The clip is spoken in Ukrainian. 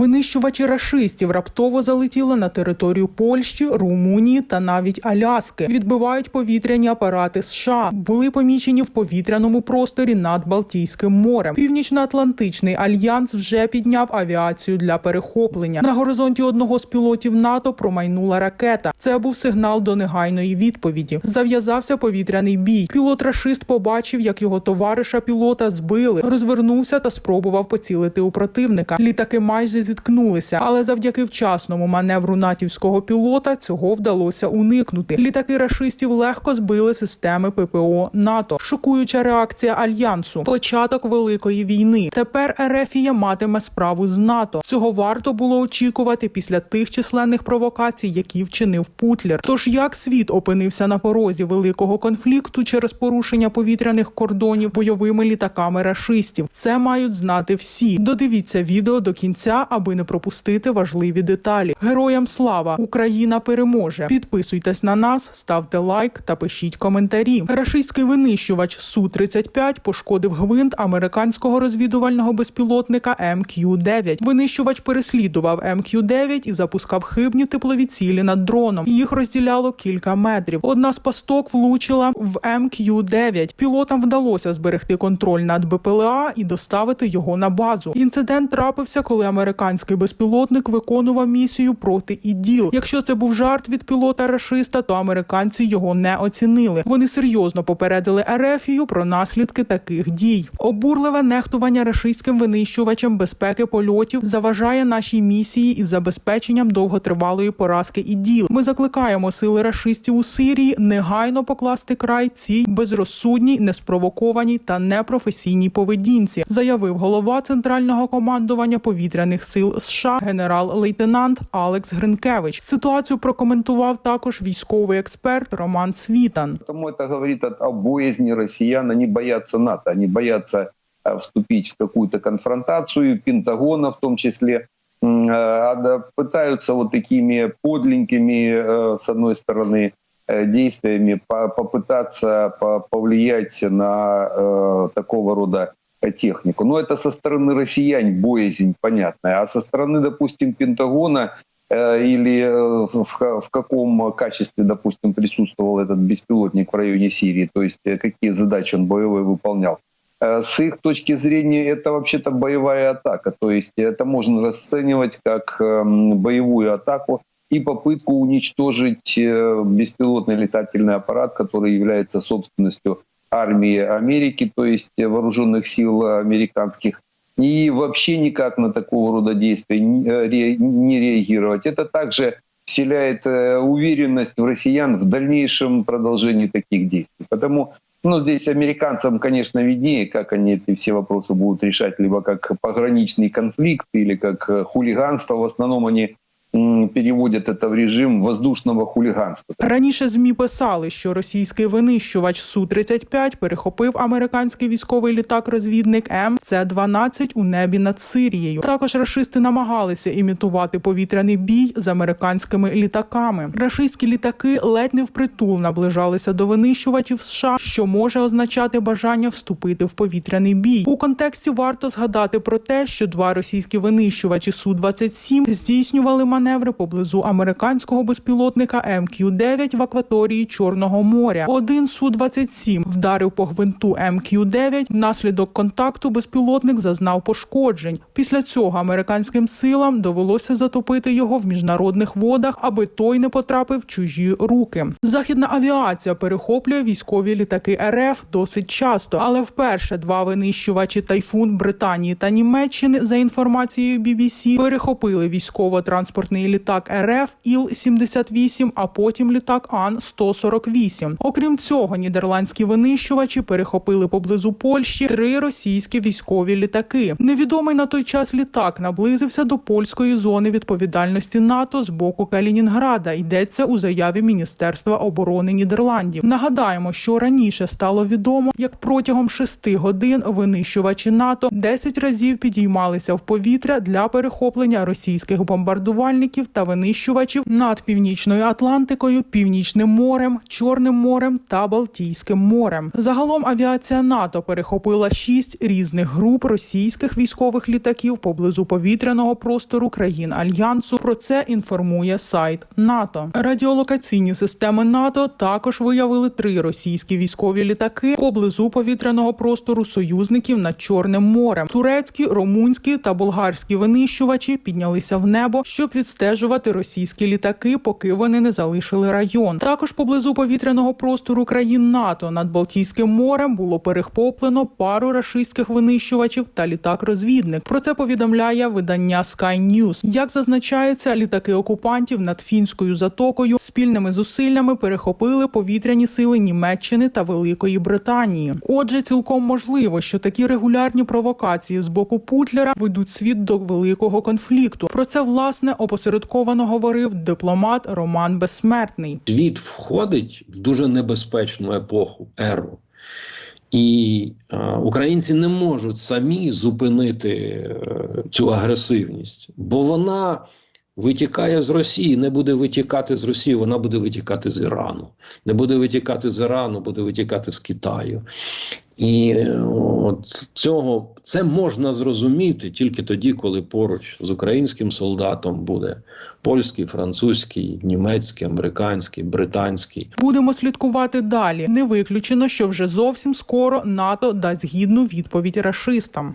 Винищувачі рашистів раптово залетіли на територію Польщі, Румунії та навіть Аляски. Відбивають повітряні апарати США. Були помічені в повітряному просторі над Балтійським морем. Північно-Атлантичний альянс вже підняв авіацію для перехоплення. На горизонті одного з пілотів НАТО промайнула ракета. Це був сигнал до негайної відповіді. Зав'язався повітряний бій. Пілот рашист побачив, як його товариша пілота збили, розвернувся та спробував поцілити у противника. Літаки майже зіткнулися, але завдяки вчасному маневру натівського пілота цього вдалося уникнути. Літаки рашистів легко збили системи ППО НАТО. Шокуюча реакція альянсу. Початок великої війни. Тепер Ерефія матиме справу з НАТО. Цього варто було очікувати після тих численних провокацій, які вчинив Путлер. Тож як світ опинився на порозі великого конфлікту через порушення повітряних кордонів бойовими літаками рашистів? Це мають знати всі. Додивіться відео до кінця, аби не пропустити важливі деталі. Героям слава! Україна переможе! Підписуйтесь на нас, ставте лайк та пишіть коментарі. Рашистський винищувач су 35 пошкодив гвинт американського розвідувального безпілотника МК-9. Винищувач переслідував МК-9 і запускав хибні теплові цілі над дроном. Їх розділяло кілька метрів. Одна з пасток влучила в МК-9. Пілотам вдалося зберегти контроль над БПЛА і доставити його на базу. Інцидент трапився, коли американський безпілотник виконував місію проти іділ. Якщо це був жарт від пілота рашиста, то американці його не оцінили. Вони серйозно попередили Ерефію про наслідки таких дій. Обурливе нехтування рашистським винищувачем безпеки польотів заважає нашій місії із забезпеченням довготривалої поразки іділ. Ми закликаємо сили рашистів у Сирії негайно покласти край цій безрозсудній, неспровокованій та непрофесійній поведінці, заявив голова центрального командування повітряних сил США генерал-лейтенант Алекс Гринкевич. Ситуацію прокоментував також військовий експерт Роман Світан. Потому это говорит о, о боязни россиян. Они боятся НАТО, они боятся э, вступить в какую-то конфронтацию, Пентагона в том числе. А пытаются вот такими подленькими, с одной стороны, действиями по- попытаться по- повлиять на такого рода технику. Но это со стороны россиян боязнь понятная, а со стороны, допустим, Пентагона или э, в, в каком качестве, допустим, присутствовал этот беспилотник в районе Сирии, то есть э, какие задачи он боевые выполнял. Э, С их точки зрения это вообще-то боевая атака, то есть это можно расценивать как эм, боевую атаку и попытку уничтожить э, беспилотный летательный аппарат, который является собственностью армии Америки, то есть э, вооруженных сил американских, и вообще никак на такого рода действия не э, реагировать. Это также вселяет э, уверенность в россиян в дальнейшем продолжении таких действий. Потому ну, здесь американцам, конечно, виднее, как они эти все вопросы будут решать, либо как пограничный конфликт, или как э, хулиганство. В основном они м, переводят это в режим воздушного хулиганства. Раніше змі писали, що російський винищувач су 35 перехопив американський військовий літак-розвідник МЦ-12 у небі над Сирією. Також рашисти намагалися імітувати повітряний бій з американськими літаками. Рашистські літаки ледь не впритул наближалися до винищувачів США, що може означати бажання вступити в повітряний бій. У контексті варто згадати про те, що два російські винищувачі су 27 здійснювали маневри поблизу американського безпілотника МК-9 в акваторії Чорного моря. Один су 27 вдарив по гвинту МК-9. Внаслідок контакту безпілотник зазнав пошкоджень. Після цього американським силам довелося затопити його в міжнародних водах, аби той не потрапив в чужі руки. Західна авіація перехоплює військові літаки РФ досить часто, але вперше два винищувачі тайфун Британії та Німеччини, за інформацією BBC, перехопили військово-транспортний літак РФ Іл-78, а потім літак Ан-148. Окрім цього, нідерландські винищувачі перехопили поблизу Польщі три російські військові літаки. Невідомий на той час літак наблизився до польської зони відповідальності НАТО з боку Калінінграда. Йдеться у заяві Міністерства оборони Нідерландів. Нагадаємо, що раніше стало відомо, як протягом шести годин винищувачі НАТО 10 разів підіймалися в повітря для перехоплення російських бомбардувальників та винищувачів над північною Атлантикою, Північним морем, Чорним морем та Балтійським морем. Загалом авіація НАТО перехопила шість різних груп російських військових літаків поблизу повітряного простору країн альянсу. Про це інформує сайт НАТО. Радіолокаційні системи НАТО також виявили три російські військові літаки поблизу повітряного простору союзників над Чорним морем. Турецькі, румунські та болгарські винищувачі піднялися в небо, щоб відстежувати російські літаки, поки вони не залишили район. Також поблизу повітряного простору країн НАТО над Балтійським морем було перехоплено пару рашистських винищувачів та літак-розвідник. Про це повідомляє видання Sky News. Як зазначається, літаки окупантів над фінською затокою спільними зусиллями перехопили повітряні сили Німеччини та Великої Британії. Отже, цілком можливо, що такі регулярні провокації з боку Путлера ведуть світ до великого конфлікту. Про це власне опосередковано говорив дипломат Роман Безсмертний. Світ входить в дуже небезпечну епоху, еру. І е, українці не можуть самі зупинити е, цю агресивність, бо вона витікає з Росії, не буде витікати з Росії, вона буде витікати з Ірану. Не буде витікати з Ірану, буде витікати з Китаю. І е, от цього це можна зрозуміти тільки тоді, коли поруч з українським солдатом буде польський, французький, німецький, американський, британський. Будемо слідкувати далі. Не виключено, що вже зовсім скоро НАТО дасть гідну відповідь рашистам.